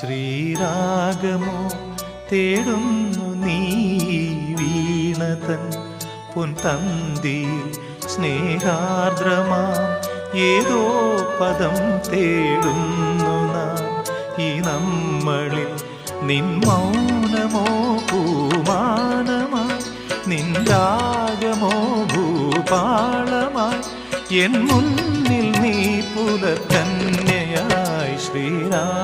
ശ്രീരാഗമോ തേടുന്നു നീ വീണതൻ പൊൻതന്തിയിൽ സ്നേഹാർദ്രമാം. ഏതോ പദം തേടുന്നു നാം. ഈ നമ്മളിൽ നിൻ മൗനമോ പൂമാനമായി നിൻ രാഗമോ ഭൂപാളമായി എൻ മുന്നിൽ നീ പുലർക്കന്യയായി ശ്രീരാഗമോ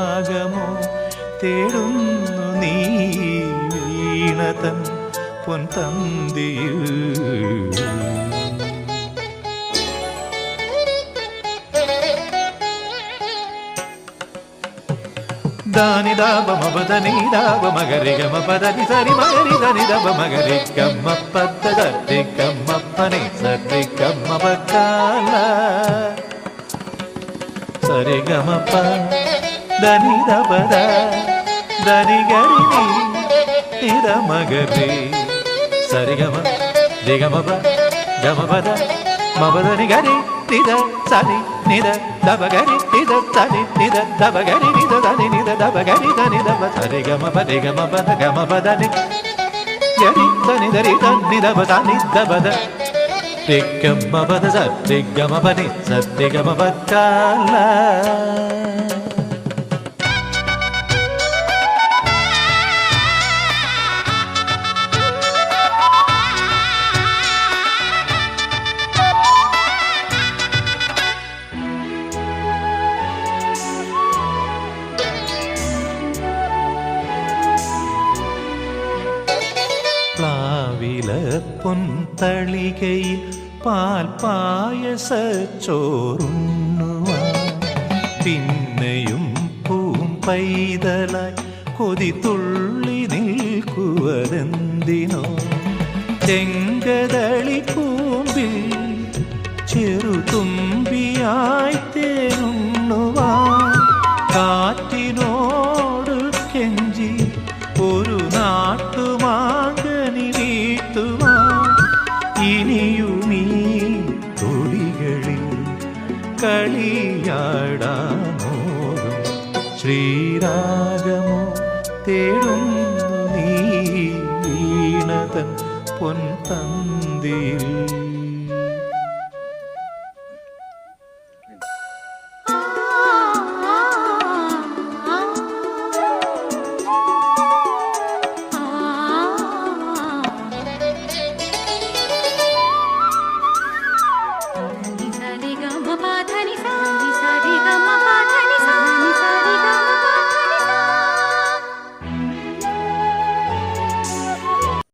തേടുന്നു നീ വീണതൻ പൊൻതന്തിയിൽ దాని దాబ మబదని దాబ మగరి గమ పదని సరి మగరి దని దబ మగరి గమ్మ పద్ద దరి గమ్మ పని సరి గమ్మ పక్కాల సరి గమ ప దని దబద దరిగరి నిరమగరి సరిగమ దిగమబ గమబద మబదని గరి నిద సని నిద దబగరి నిద సని నిద దబగరి నిద సని నిద దబగరి దని దబ సరిగమ బదిగమ బద గమ బదని గరి సని దరి సని దబ సని దబద திக்கம்மபத சத்திகமபனி சத்திகமபத்தாலா മാവിലപ്പൊൻതളികയിൽ പാൽ പായസച്ചോറുണ്ണുവ പിന്നെയും പൂം പൈതലായി കൊതിതുള്ളി നിൽക്കുവതെന്തിനോ. ചെങ്കതളി പൂമ്പിൽ ചെറുതുമ്പിയാ കളിയാടാമോടും ശ്രീരാഗമോ തേടും നീ വീണതൻ പൊൻ തന്തിയിൽ